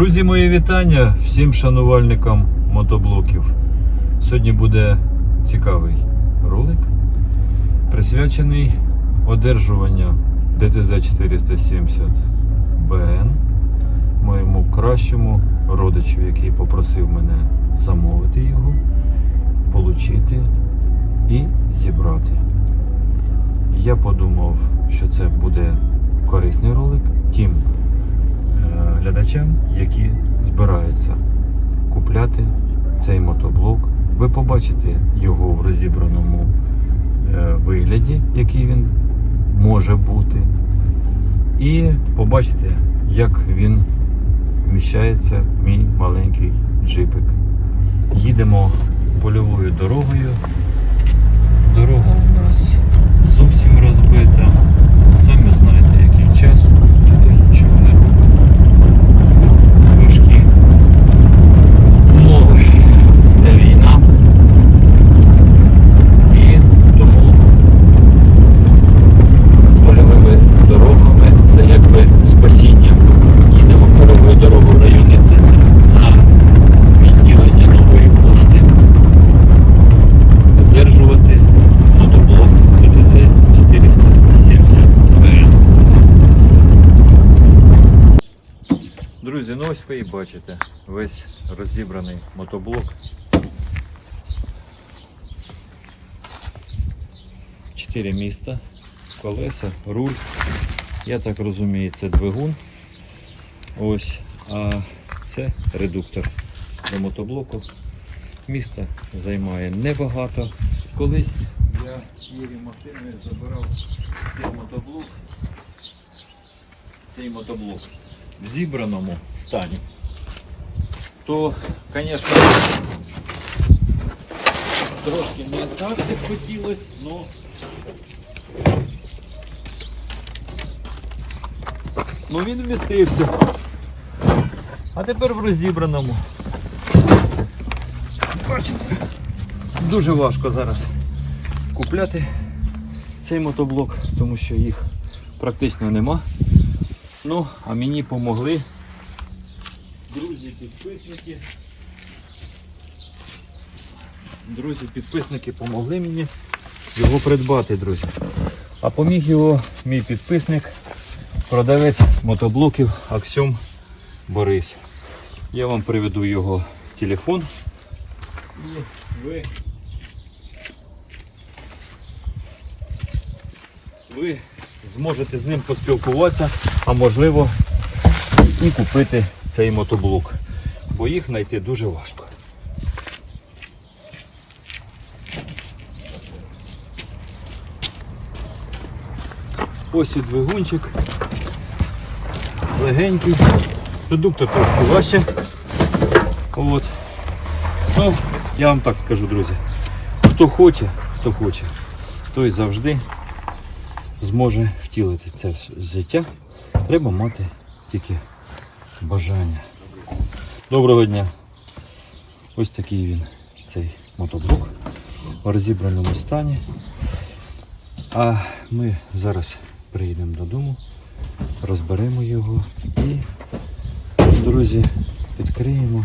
Друзі, мої вітання всім шанувальникам мотоблоків. Сьогодні буде цікавий ролик, присвячений одержуванню ДТЗ 470 БН моєму кращому родичу, який попросив мене замовити його, получити і зібрати. Я подумав, що це буде корисний ролик тим е, глядачам, які збираються купляти цей мотоблок. Ви побачите його в розібраному е, вигляді, який він може бути. І побачите, як він вміщається в мій маленький джипик. Їдемо польовою дорогою. Дорога у нас зовсім розбита. Самі знаєте, який час, ніхто нічого не робить. Важкі умови, де війна. І тому польовими дорогами це якби спасіння. Їдемо польовою дорогою в районний центр на відділення нової пошти одержувати мотоблок ТТЗ 470 ВН. Друзі, ну ось ви і бачите весь розібраний мотоблок. Чотири міста, колеса, руль. Я так розумію, це двигун. Ось, а це редуктор до мотоблоку. Міста займає небагато. Колись я цією машиною забирав цей мотоблок. Цей мотоблок в зібраному стані. То, звісно, трошки не так хотілося, але Ну він вмістився. А тепер в розібраному. Бачите, дуже важко зараз купляти цей мотоблок, тому що їх практично нема. Ну, а мені помогли друзі, підписники. Друзі, підписники помогли мені його придбати, друзі. А поміг його мій підписник, продавець мотоблоків Аксьом Борис. Я вам приведу його телефон. І ви, ви зможете з ним поспілкуватися, а можливо і купити цей мотоблок. Бо їх знайти дуже важко. Ось і двигунчик. Легенький. Редуктор трошки важче. От. Ну, я вам так скажу, друзі. Хто хоче, хто хоче, той завжди зможе втілити це в життя. Треба мати тільки бажання. Доброго дня. Ось такий він, цей мотоблок в розібраному стані. А ми зараз приїдемо додому, розберемо його і, друзі, відкриємо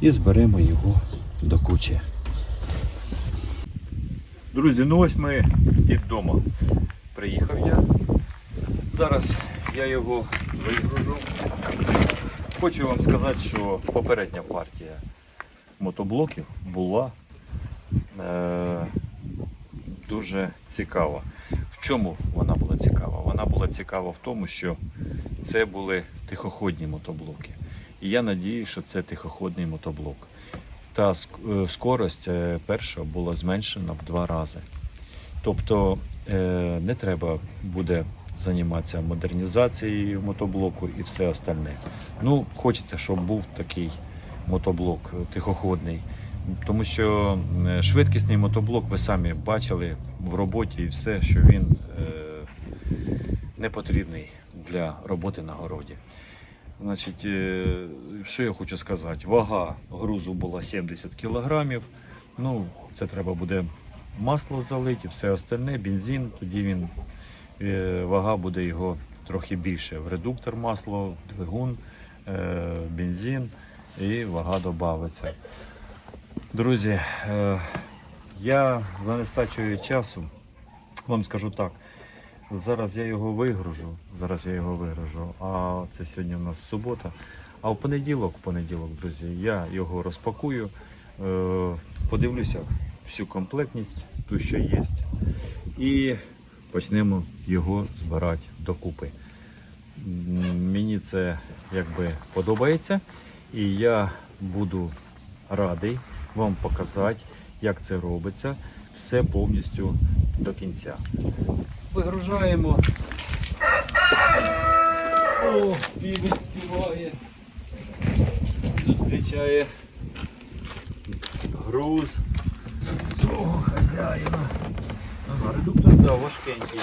і зберемо його до кучі. Друзі, ну ось ми і вдома. Приїхав я. Зараз я його вигружу. Хочу вам сказати, що попередня партія мотоблоків була е, дуже цікава. В чому вона була цікава? Вона була цікава в тому, що це були тихоходні мотоблоки. І я надію, що це тихоходний мотоблок. Та е, скорость е, перша була зменшена в два рази. Тобто не треба буде займатися модернізацією мотоблоку і все остальне. Ну, хочеться, щоб був такий мотоблок е, тихоходний. Тому що е, швидкісний мотоблок ви самі бачили в роботі і все, що він е, не потрібний для роботи на городі. Значить, е, що я хочу сказати? Вага грузу була 70 кілограмів. Ну, це треба буде масло залити, все остальне, бензин, тоді він, е, вага буде його трохи більше. В редуктор масло, двигун е, бензин і вага додається. Друзі, е, я за нестачею часу вам скажу так. Зараз я його вигружу. Зараз я його вигружу. А це сьогодні у нас субота. А в понеділок, в понеділок, друзі, я його розпакую, подивлюся всю комплектність, ту, що є. І почнемо його збирати докупи. Мені це якби подобається, і я буду радий вам показати, як це робиться, все повністю до кінця. Вигружаємо. О, півень співає. Зустрічає груз хазяїна. Редуктор, да, важкенький.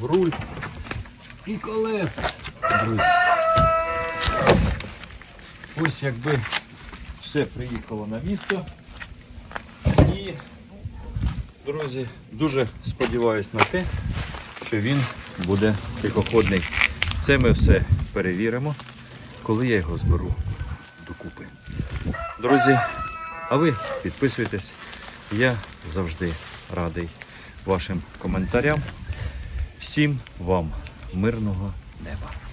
руль і колеса. Друзі. Ось якби все приїхало на місто. І, друзі, дуже сподіваюся на те, що він буде тихоходний. Це ми все перевіримо, коли я його зберу докупи. Друзі, а ви підписуйтесь. Я завжди радий вашим коментарям. Всім вам мирного неба.